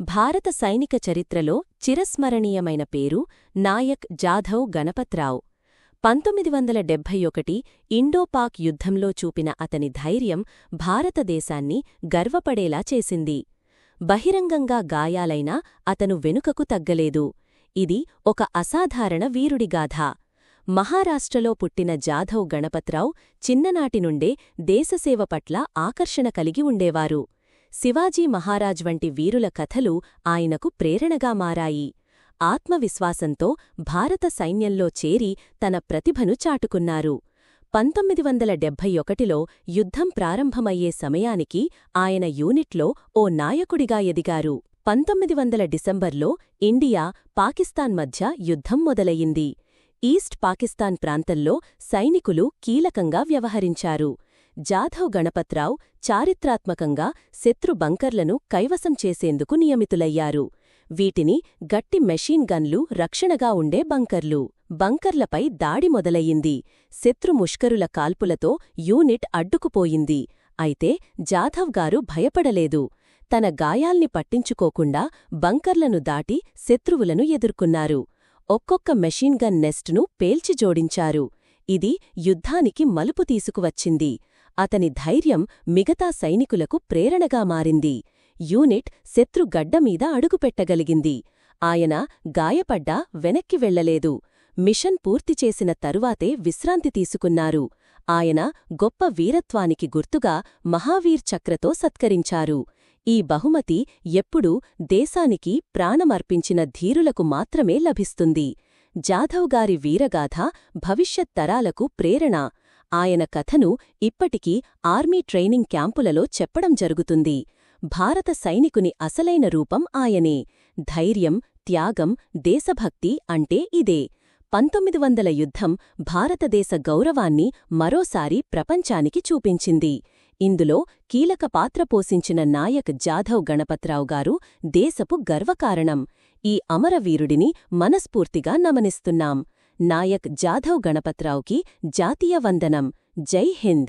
భారత సైనిక చరిత్రలో చిరస్మరణీయమైన పేరు నాయక్ జాధవ్ గణపత్రావ్. పంతొమ్మిది వందల డెబ్భై ఒకటి ఇండోపాక్ యుద్ధంలో చూపిన అతని ధైర్యం భారతదేశాన్ని గర్వపడేలా చేసింది. బహిరంగంగా గాయాలైనా అతను వెనుకకు తగ్గలేదు. ఇది ఒక అసాధారణ వీరుడిగాథ మహారాష్ట్రలో పుట్టిన జాధవ్ గణపత్రావ్ చిన్ననాటినుండే దేశసేవ పట్ల ఆకర్షణ కలిగి ఉండేవారు. శివాజీ మహారాజ్ వంటి వీరుల కథలు ఆయనకు ప్రేరణగా మారాయి. ఆత్మవిశ్వాసంతో భారత సైన్యంలో చేరి తన ప్రతిభను చాటుకున్నారు. పంతొమ్మిది వందల డెబ్భై ఒకటిలో యుద్ధం ప్రారంభమయ్యే సమయానికి ఆయన యూనిట్లో ఓ నాయకుడిగా ఎదిగారు. పంతొమ్మిది వందల డిసెంబర్లో ఇండియా పాకిస్తాన్ మధ్య యుద్ధం మొదలయింది ఈస్ట్ పాకిస్తాన్ ప్రాంతంలో సైనికులు కీలకంగా వ్యవహరించారు. జాధవ్ గణపత్రావ్ చారిత్రాత్మకంగా శత్రు బంకర్లను కైవసం చేసేందుకు నియమితులయ్యారు. వీటిని గట్టి మెషీన్ గన్లు రక్షణగా ఉండే బంకర్లు. బంకర్లపై దాడి మొదలయ్యింది. శత్రు ముష్కరుల కాల్పులతో యూనిట్ అడ్డుకుపోయింది. అయితే జాధవ్ గారు భయపడలేదు. తన గాయాల్ని పట్టించుకోకుండా బంకర్లను దాటి శత్రువులను ఎదుర్కొన్నారు. ఒక్కొక్క మెషీన్ గన్ నెస్ట్ను పేల్చి జోడించారు. ఇది యుద్ధానికి మలుపు తీసుకువచ్చింది. అతని ధైర్యం మిగతా సైనికులకు ప్రేరణగా మారింది. యూనిట్ శత్రు గడ్డమీద అడుగుపెట్టగలిగింది. ఆయన గాయపడ్డా వెనక్కి వెళ్ళలేదు మిషన్ పూర్తి చేసిన తరువాతే విశ్రాంతి తీసుకున్నారు. ఆయన గొప్ప వీరత్వానికి గుర్తుగా మహావీర్ చక్రతో సత్కరించారు. ఈ బహుమతి ఎప్పుడూ దేశానికి ప్రాణమర్పించిన ధీరులకు మాత్రమే లభిస్తుంది. జాధవ్ గారి వీరగాథ భవిష్యత్ తరాలకు ప్రేరణ. ఆయన కథను ఇప్పటికీ ఆర్మీ ట్రైనింగ్ క్యాంపులలో చెప్పడం జరుగుతుంది. భారత సైనికుని అసలైన రూపం ఆయనే. ధైర్యం త్యాగం దేశభక్తి అంటే ఇదే. పంతొమ్మిది వందల యుద్ధం భారతదేశ గౌరవాన్ని మరోసారి ప్రపంచానికి చూపించింది. ఇందులో కీలక పాత్ర పోషించిన నాయక్ జాధవ్ గణపత్రావు గారు దేశపు గర్వకారణం. ఈ అమరవీరుడిని మనస్ఫూర్తిగా నమనిస్తున్నాం. నాయక్ జాధవ్ గణపత్రావుకి జాతీయ వందనం. జై హింద్.